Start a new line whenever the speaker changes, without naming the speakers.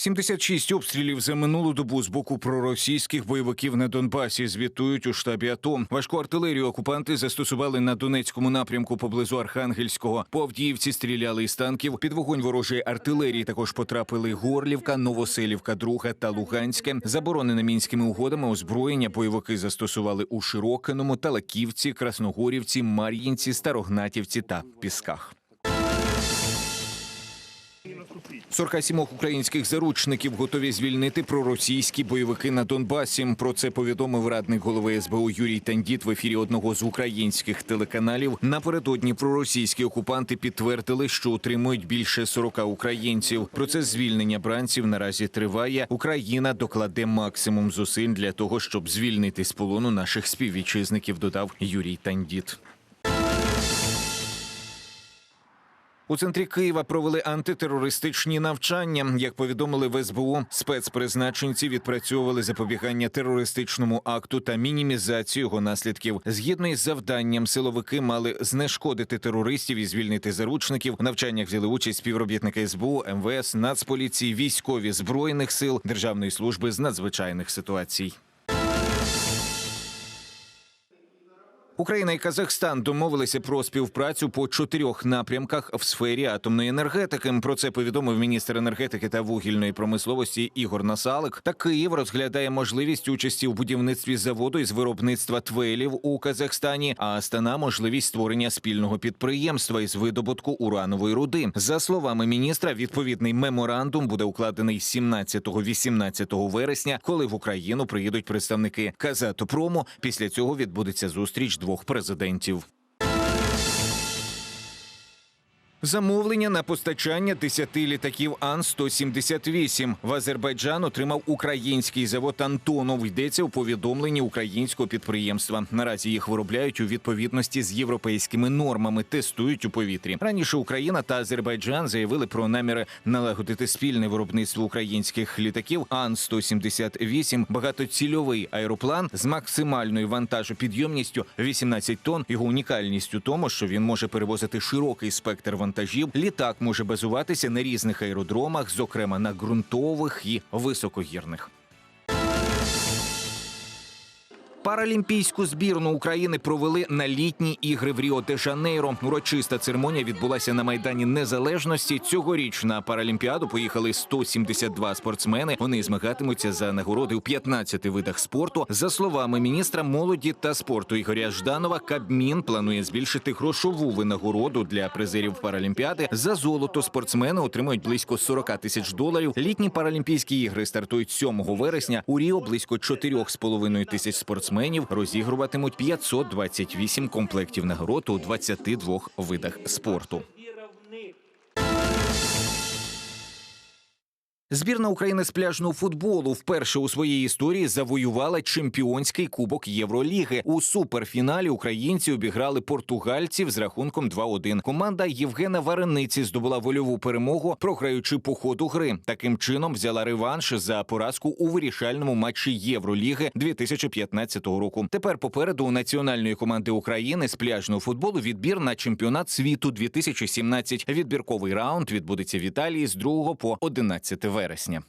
76 обстрілів за минулу добу з боку проросійських бойовиків на Донбасі звітують у штабі АТО. Важку артилерію окупанти застосували на Донецькому напрямку поблизу Архангельського. По Авдіївці стріляли із танків. Під вогонь ворожої артилерії також потрапили Горлівка, Новоселівка, Друга та Луганське. Заборонене мінськими угодами озброєння бойовики застосували у Широкиному, Талаківці, Красногорівці, Мар'їнці, Старогнатівці та Пісках. 47 українських заручників готові звільнити проросійські бойовики на Донбасі. Про це повідомив радник голови СБУ Юрій Тандіт в ефірі одного з українських телеканалів. Напередодні проросійські окупанти підтвердили, що утримують більше 40 українців. Процес звільнення бранців наразі триває. Україна докладе максимум зусиль для того, щоб звільнити з полону наших співвітчизників. Додав Юрій Тандіт. У центрі Києва провели антитерористичні навчання. Як повідомили в СБУ, спецпризначенці відпрацьовували запобігання терористичному акту та мінімізацію його наслідків. Згідно із завданням, силовики мали знешкодити терористів і звільнити заручників. У навчаннях взяли участь співробітники СБУ, МВС, Нацполіції, військові збройних сил Державної служби з надзвичайних ситуацій. Україна і Казахстан домовилися про співпрацю по чотирьох напрямках в сфері атомної енергетики. Про це повідомив міністр енергетики та вугільної промисловості Ігор Насалик. Та Київ розглядає можливість участі в будівництві заводу із виробництва твелів у Казахстані, а Астана можливість створення спільного підприємства із видобутку уранової руди. За словами міністра, відповідний меморандум буде укладений 17-18 вересня, коли в Україну приїдуть представники Казатопрому. Після цього відбудеться зустріч двох президентів. Замовлення на постачання 10 літаків Ан-178 в Азербайджан отримав український завод Антонов. Йдеться у повідомленні українського підприємства. Наразі їх виробляють у відповідності з європейськими нормами, тестують у повітрі. Раніше Україна та Азербайджан заявили про наміри налагодити спільне виробництво українських літаків Ан-178 – багатоцільовий аероплан з максимальною вантажопідйомністю 18 тонн. Його унікальність у тому, що він може перевозити широкий спектр вантажів. Літак може базуватися на різних аеродромах, зокрема на ґрунтових і високогірних. Паралімпійську збірну України провели на літні ігри в Ріо де Жанейро. Урочиста церемонія відбулася на майдані Незалежності. Цьогоріч на паралімпіаду поїхали 172 спортсмени. Вони змагатимуться за нагороди у 15 видах спорту. За словами міністра молоді та спорту Ігоря Жданова, Кабмін планує збільшити грошову винагороду для призерів паралімпіади. За золото спортсмени отримують близько 40 тисяч доларів. Літні паралімпійські ігри стартують 7 вересня. У Ріо близько 4,5 тисяч спортсменів розігруватимуть 528 комплектів нагород у 22 видах спорту. Збірна України з пляжного футболу вперше у своїй історії завоювала чемпіонський кубок Євроліги. У суперфіналі українці обіграли португальців з рахунком 2-1. Команда Євгена Варениці здобула вольову перемогу, програючи по ходу гри. Таким чином взяла реванш за поразку у вирішальному матчі Євроліги 2015 року. Тепер попереду у національної команди України з пляжного футболу відбір на чемпіонат світу 2017. Відбірковий раунд відбудеться в Італії з 2 по 11 вересня.